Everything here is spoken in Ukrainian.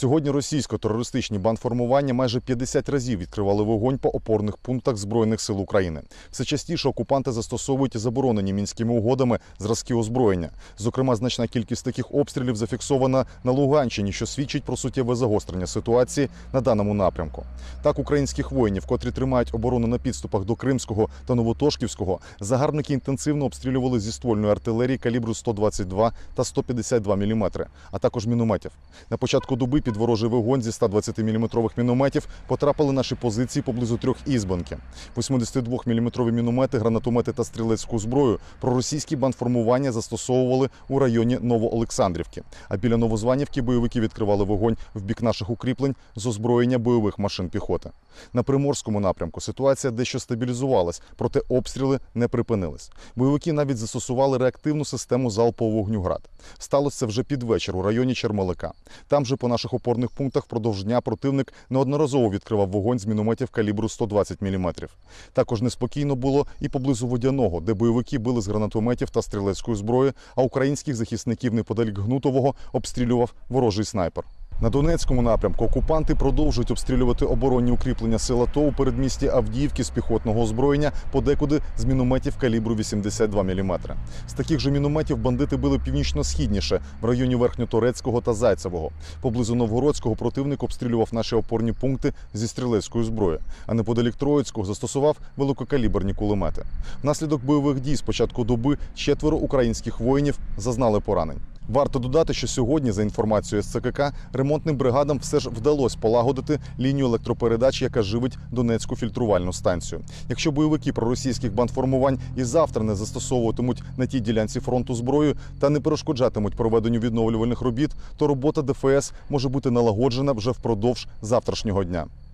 Сьогодні російсько-терористичні бандформування майже 50 разів відкривали вогонь по опорних пунктах Збройних сил України. Все частіше окупанти застосовують заборонені мінськими угодами зразки озброєння. Зокрема, значна кількість таких обстрілів зафіксована на Луганщині, що свідчить про суттєве загострення ситуації на даному напрямку. Так, українських воїнів, котрі тримають оборону на підступах до Кримського та Новотошківського, загарбники інтенсивно обстрілювали зі ствольної артилерії калібру 122 та 152 мм, а також мінометів. На початку доби під ворожий вогонь зі 120-мм мінометів потрапили наші позиції поблизу трьох ізбанки. 82-мм міномети, гранатомети та стрілецьку зброю проросійські бандформування застосовували у районі Новоолександрівки. А біля Новозванівки бойовики відкривали вогонь в бік наших укріплень з озброєння бойових машин піхоти. На приморському напрямку ситуація дещо стабілізувалась, проте обстріли не припинились. Бойовики навіть застосували реактивну систему залпового вогню «Град». Сталося це вже під вечір у районі Чермалика. Там же по наших опорних пунктах впродовж дня противник неодноразово відкривав вогонь з мінометів калібру 120 мм. Також неспокійно було і поблизу водяного, де бойовики били з гранатометів та стрілецької зброї, а українських захисників неподалік Гнутового обстрілював ворожий снайпер. На Донецькому напрямку окупанти продовжують обстрілювати оборонні укріплення сил АТО у передмісті Авдіївки з піхотного озброєння, подекуди з мінометів калібру 82 мм. З таких же мінометів бандити били північно-східніше в районі Верхньоторецького та Зайцевого. Поблизу Новгородського противник обстрілював наші опорні пункти зі стрілецької зброї, а неподалік Троїцького застосував великокаліберні кулемети. Внаслідок бойових дій з початку доби четверо українських воїнів зазнали поранень. Варто додати, що сьогодні, за інформацією СЦКК, ремонтним бригадам все ж вдалося полагодити лінію електропередач, яка живить Донецьку фільтрувальну станцію. Якщо бойовики проросійських бандформувань і завтра не застосовуватимуть на тій ділянці фронту зброю та не перешкоджатимуть проведенню відновлювальних робіт, то робота ДФС може бути налагоджена вже впродовж завтрашнього дня.